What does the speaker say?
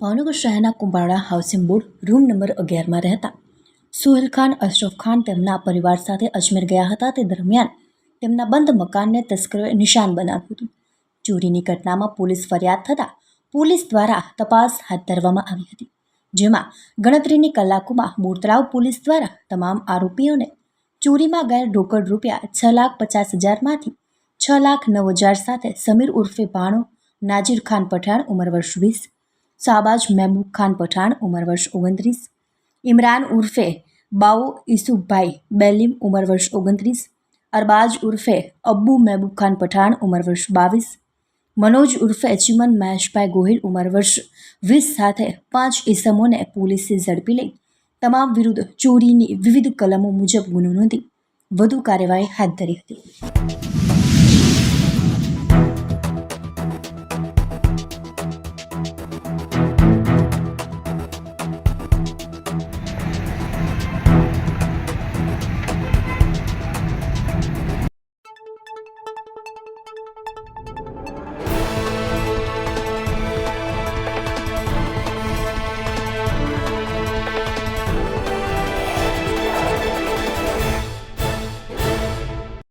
ભાવનગર શહેરના Kumbhala housing board room number અગિયારમાં રહેતા. સુહેલ ખાન, અશરફ ખાન તેમના પરિવાર સાથે અજમેર ગયા હતા. તે દરમિયાન તેમના બંધ મકાનને તસ્કરોએ નિશાન બનાવ્યું હતું. ચોરીની ઘટનામાં પોલીસ ફરિયાદ થતાં પોલીસ દ્વારા તપાસ હાથ ધરવામાં આવી હતી, જેમાં ગણતરીની કલાકોમાં બોરતળાવ પોલીસ દ્વારા તમામ આરોપીઓને ચોરીમાં ગયેલ રોકડ રૂપિયા છ લાખ પચાસ હજારમાંથી છ લાખ નવ હજાર સાથે સમીર ઉર્ફે ભાણો, નાજીર ખાન પઠાણ ઉંમર વર્ષ વીસ શાહબાજ મહેબૂબ ખાન પઠાણ, ઉંમર વર્ષ ઓગણત્રીસ. ઇમરાન ઉર્ફે બાઉ ઇસુફભાઈ બેલીમ, ઉંમર વર્ષ ઓગણત્રીસ. અરબાજ ઉર્ફે અબ્બુ મહેબૂબ ખાન પઠાણ, ઉંમર વર્ષ બાવીસ. મનોજ ઉર્ફે ચિમન મહેશભાઈ ગોહિલ, ઉંમર વર્ષ વીસ સાથે પાંચ ઇસમોને પોલીસે ઝડપી લઈ. તમામ વિરુદ્ધ ચોરીની વિવિધ કલમો મુજબ ગુનો નોંધી વધુ કાર્યવાહી હાથ ધરી હતી.